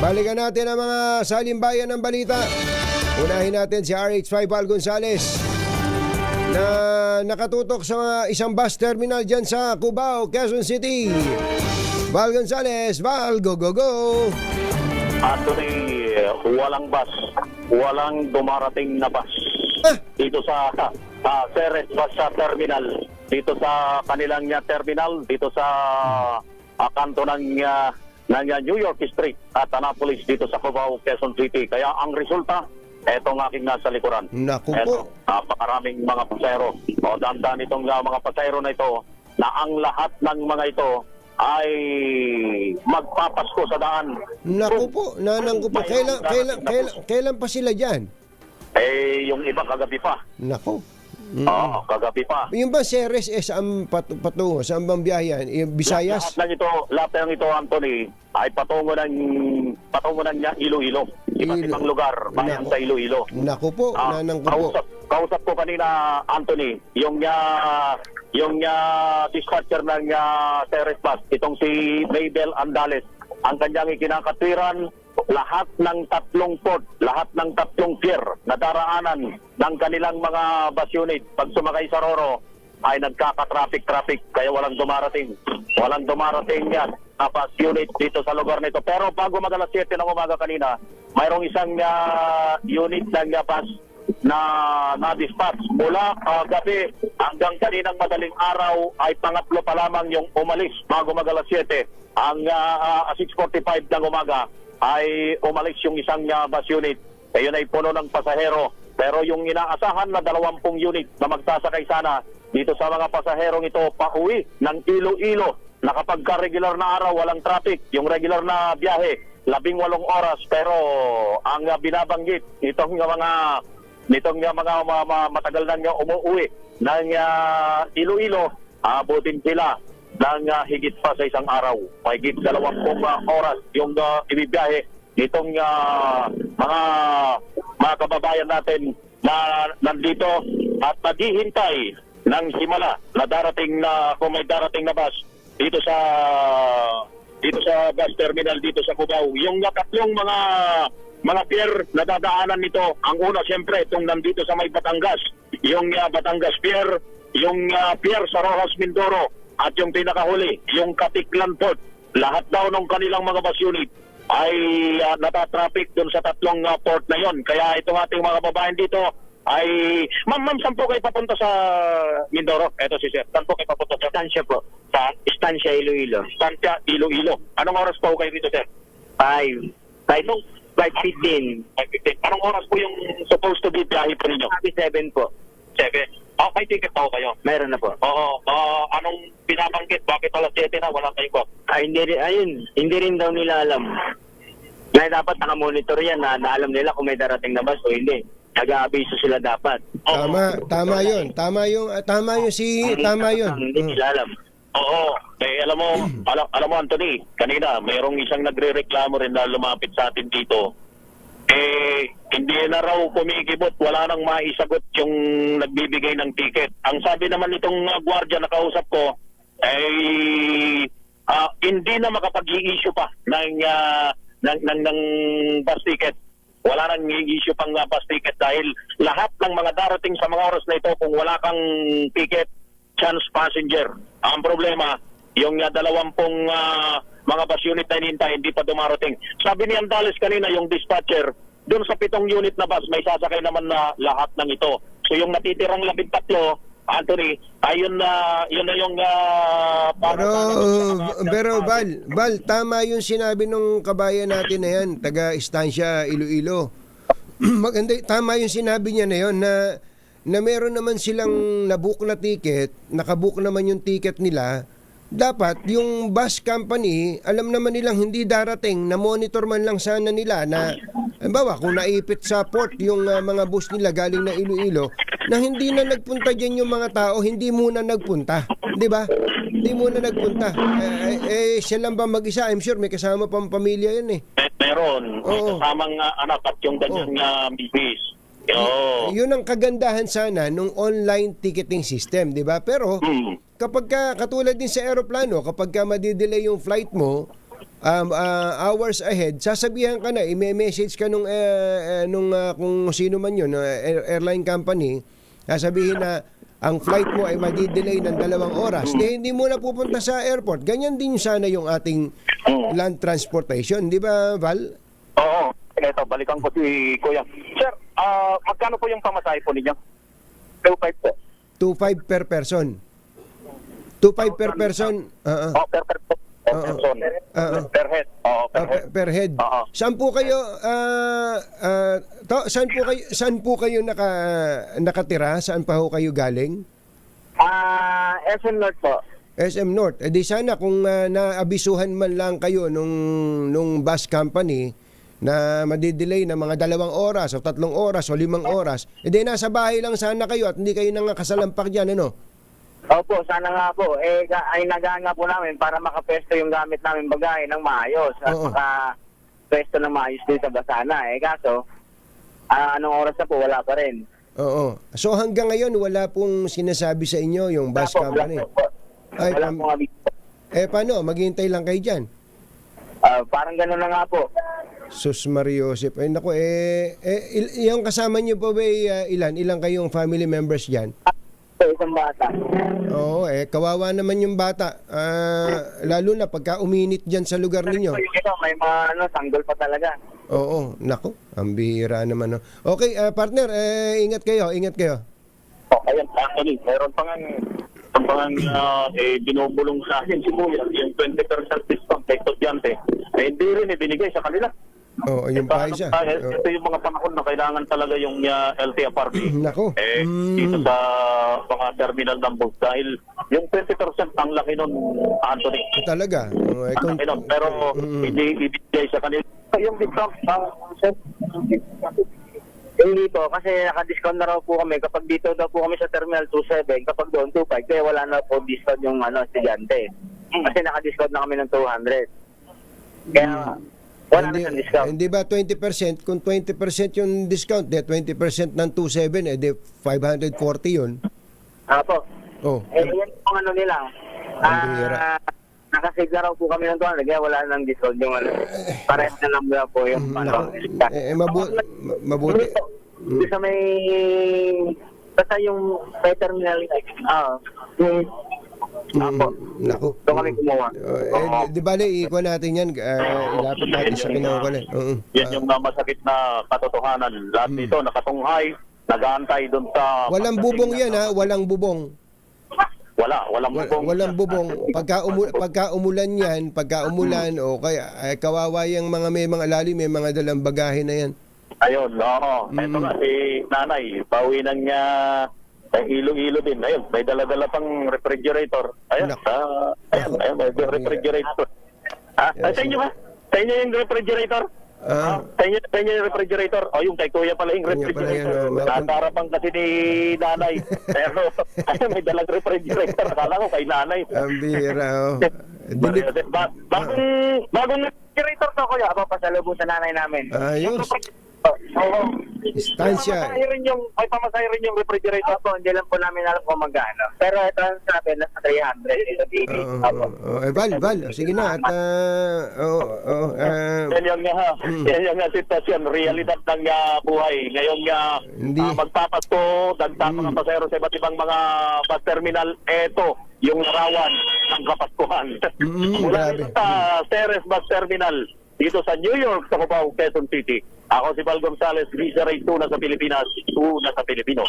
Balikan natin ang mga salimbayan ng balita. Unahin natin si RH5 Val Gonzales na nakatutok sa mga isang bus terminal dyan sa Cubao, Quezon City. Val Gonzales, Val, go, go, go! Actually, walang bus. Walang dumarating na bus. Ah, Dito sa uh, Ceres Bus sa Terminal. Dito sa kanilang uh, terminal. Dito sa uh, kanto ng, uh, ng uh, New York Street at Annapolis dito sa Cubao, Quezon City. Kaya ang resulta, etong aking nasa likuran. naku po. Eto, napakaraming mga pasero. O dandan itong uh, mga pasero na ito na ang lahat ng mga ito ay magpapasko sa daan. Naku po, nanang po. Kailan, kailan, kailan, kailan pa sila dyan? Eh, yung iba kagabi pa. Naku. Oo, kagabi pa. Yung ba Ceres eh saan pat- patungo? Saan bang biyayan? Yung Visayas? Lahat ng ito, lahat ng ito, Anthony, ay patungo ng patungo ng niya Iloilo. Iba't Ilo- ibang lugar, bayan sa Iloilo. Naku po, Ah, nanang ko po. kausap, kausap ko kanina, Anthony, yung niya yung niya dispatcher ng niya Ceres Bus, itong si Maybel Andales, ang kanyang ikinakatwiran, lahat ng tatlong port, lahat ng tatlong pier na daraanan ng kanilang mga bus unit pag sumakay sa Roro ay nagkaka-traffic-traffic kaya walang dumarating. Walang dumarating yan na bus unit dito sa lugar nito. Pero bago mag alas 7 ng umaga kanina, mayroong isang ah, unit ng ah, bus na na-dispatch mula gabi hanggang kaninang madaling araw ay pangatlo pa lamang yung umalis bago mag alas 7. Ang ah, ah, 6.45 ng umaga ay umalis yung isang ah, bus unit. Ayun ay puno ng pasahero. Pero yung inaasahan na 20 unit na magsasakay sana dito sa mga pasaherong ito pauwi ng Iloilo na kapag ka regular na araw walang traffic, yung regular na biyahe labing walong oras pero ang ah, binabanggit itong mga nitong nga mga, mga, mga matagal na nga umuwi ng uh, Iloilo, abutin sila ng ah, higit pa sa isang araw. Higit dalawampung ah, oras yung uh, ibibiyahe nitong ah, mga mga kababayan natin na nandito at naghihintay ng himala na darating na kung may darating na bus dito sa dito sa bus terminal dito sa Cubao. Yung uh, tatlong mga mga pier na dadaanan nito, ang una siyempre itong nandito sa may Batangas, yung uh, Batangas Pier, yung uh, pier sa Rojas Mindoro, at yung pinakahuli, yung Katiklan Port. Lahat daw ng kanilang mga bus unit ay uh, natatraffic dun sa tatlong uh, port na yon. Kaya itong ating mga babaeng dito ay... Ma'am, ma'am, saan po kayo papunta sa Mindoro? Eto si Sir. Saan po kayo papunta sa... Estancia po. Sa Estancia Iloilo. Estancia, Iloilo. Anong oras po kayo dito, Sir? 5. 5. 5.15. 5.15. Anong oras po yung supposed to be biyahe po ninyo? Happy 7 po. 7. Oh, may ticket pa ho kayo. Meron na po. Oo. ah, anong binabanggit? Bakit alas 7 na? Wala kayo po. Ay, hindi rin, ayun, hindi rin daw nila alam. Kaya dapat nakamonitor yan na, na alam nila kung may darating na bus o hindi. Nag-aabiso sila dapat. Oo. Tama, tama 'yon. Tama yung ah, tama yung si tama 'yon. Hindi nila alam. Oo. Eh, alam mo, alam, alam mo, Anthony, kanina, mayroong isang nagre-reklamo rin na lumapit sa atin dito. Eh, hindi na raw kumikibot, wala nang maisagot yung nagbibigay ng ticket. Ang sabi naman nitong uh, gwardiya na kausap ko, ay ah, hindi na makapag-i-issue pa ng, ah, ng, ng, ng bus ticket. Wala nang i-issue pang uh, bus ticket dahil lahat ng mga darating sa mga oras na ito, kung wala kang ticket, chance passenger. Ang problema, yung uh, dalawampung ah, mga bus unit na hinihintay, hindi pa dumarating. Sabi ni Andales kanina, yung dispatcher, doon sa pitong unit na bus, may sasakay naman na lahat ng ito. So yung natitirang labing tatlo, Anthony, ayun na yun na yung ah, para Pero sa- sa- pero Val, Val, tama yung sinabi nung kabayan natin na yan, taga Estancia, Iloilo. Maganda, tama yung sinabi niya na yon na na meron naman silang nabook na ticket, nakabook naman yung ticket nila. Dapat yung bus company, alam naman nilang hindi darating, na monitor man lang sana nila na Halimbawa, kung naipit sa port yung ah, mga bus nila galing na Iloilo, na hindi na nagpunta dyan yung mga tao, hindi muna nagpunta. Di ba? Hindi muna nagpunta. Eh, eh, eh, siya lang ba mag-isa? I'm sure may kasama pang pamilya yan eh. Me- meron, Oo. kasamang ah, anak at yung kanyang uh, business. Oo. Yun ang kagandahan sana nung online ticketing system, di ba? Pero Hmm. kapag ka, katulad din sa aeroplano, kapag ka madidelay yung flight mo, um, ah, hours ahead, sasabihan ka na, i-message ka nung, eh, nung ah, kung sino man yun, air- airline company, sasabihin na ang flight mo ay madidelay ng dalawang oras. Di, hindi mo na pupunta sa airport. Ganyan din sana yung ating land transportation. Di ba, Val? Oo. Ito, balikan ko si Kuya. Sir, ah, magkano po yung pamasahe po ninyo? 2.5 po. 2.5 per person. 2.5 per person. ah. Oh, per, per, per Oo. person. Oo. Per head. Oo, per Ah, head. per, per head. Oo. Saan po kayo ah, ah, to, saan po kayo saan po kayo naka nakatira? Saan pa ho kayo galing? Ah, SM North po. SM North. Eh di sana kung ah, naabisuhan man lang kayo nung nung bus company na madidelay na mga dalawang oras o tatlong oras o limang oras, eh di nasa bahay lang sana kayo at hindi kayo nangakasalampak diyan ano? Opo, sana nga po. Eh, ay nagaan nga po namin para makapesto yung gamit namin bagay ng maayos. At Oo. makapesto ng maayos dito sa Basana. Eh, kaso, ah, anong oras na po, wala pa rin. Oo. So hanggang ngayon wala pong sinasabi sa inyo yung bus Wala po, company. Wala po. Ay, wala pam- po kami. Eh paano? Maghihintay lang kayo diyan. Ah, parang gano'n na nga po. Sus Mariosep. Ay nako eh, eh il- yung kasama niyo po ba eh, ilan? Ilang kayong family members diyan? So, isang bata. Oo, eh kawawa naman yung bata. Ah, lalo na pagka uminit diyan sa lugar ninyo. Yung ito, may mga ano, sanggol pa talaga. Oo, nako, ang bihira naman. No? Okay, ah, partner, eh, ingat kayo, ingat kayo. Oh, ayan, actually, meron pa nga, meron pa nga ah, eh, binubulong sa akin si Kuya, yung 20% discount kay estudyante. Eh, hindi rin ibinigay sa kanila. Oo, yung Eh, paano isa. pa, eh, Ito yung mga panahon na kailangan talaga yung uh, LTFRB. Nako. Eh, Mm. dito sa mga terminal ng bus dahil yung 20% ang laki nun, Anthony. Talaga. Oo, eh, Ang kung- laki nun, pero Mm. hindi ibigay sa kanila. Yung discount, ang Hindi po, kasi naka-discount na raw po kami. Kapag dito daw po kami sa Terminal 27, kapag doon 25, kaya wala na po discount yung ano, estudyante. Kasi naka-discount na kami ng 200. Kaya wala hindi, na discount. hindi ba 20%? Kung 20% yung discount, de 20% ng 27, eh, de 540 yun. Apo. Oh, Eh, yan po ano nila. Ang. Ah, nakasave na raw po kami ng 200, kaya wala nang discount yung ano. Parehas na lang po yung ano. nako. Eh, eh, mabu- ma- mabuti. Dito, dito sa may basta yung may terminal ah yung Apo. Mm. Doon kami kumuha. Uh, eh, di bale, ikuha natin yan. Uh, ilapit natin sa kinukulit. Oo. Yan yung uh, masakit na katotohanan. Lahat dito nakatunghay, nag-aantay doon sa... Mm. Walang bubong yan ha, walang bubong. Wala, walang Wa- bubong. walang bubong. Pagka, umu- pagka umulan yan, pagka umulan, o kaya ay, kawawa yung mga may mga lalim, may mga dalang bagahe na yan. Ayun, oo. Mm. Ito nga, si nanay, pauwi nang niya eh, ilo-ilo din. Ayun, may dala-dala pang refrigerator. Ayun, Nak- ah, ayun, ayun, may refrigerator. Yes, Ay, sa inyo ba? Sa inyo yung refrigerator? Ah. Sa inyo, sa inyo yung refrigerator? O, yung kay Kuya pala yung Kuya pala yan, refrigerator. oh, Nasa harapan kasi ni nanay. Pero, ayun, may dalang refrigerator. Akala ko kay nanay. Ang bihira, oh. Dili- Ba- bagong, bagong refrigerator to, Kuya. Ako pasalubong sa nanay namin. Ayos. Oo. Distansya. May pamasahe rin yung, may pamasahe rin yung refrigerator. Opo, hindi lang po namin alam kung magkano. Pero ito ang sabi na 300 ito dito. Oo, Opo. oo. eh, Val, Val, sige na. At, ah, oo, oo, ah, Yan yung nga, yan yung nga sitwasyon, realidad ng ah, buhay. Ngayong nga, Hindi. ah, magpapasko, dagdag mga pasahero sa iba't ibang mga bus terminal, eto, yung larawan ng kapaskuhan. Mm, Mula grabe. sa Ceres Bus Terminal, dito sa New York, sa Cubao, Quezon City. Ako si Val Gonzales, Visa Ray, una sa Pilipinas, una sa Pilipino.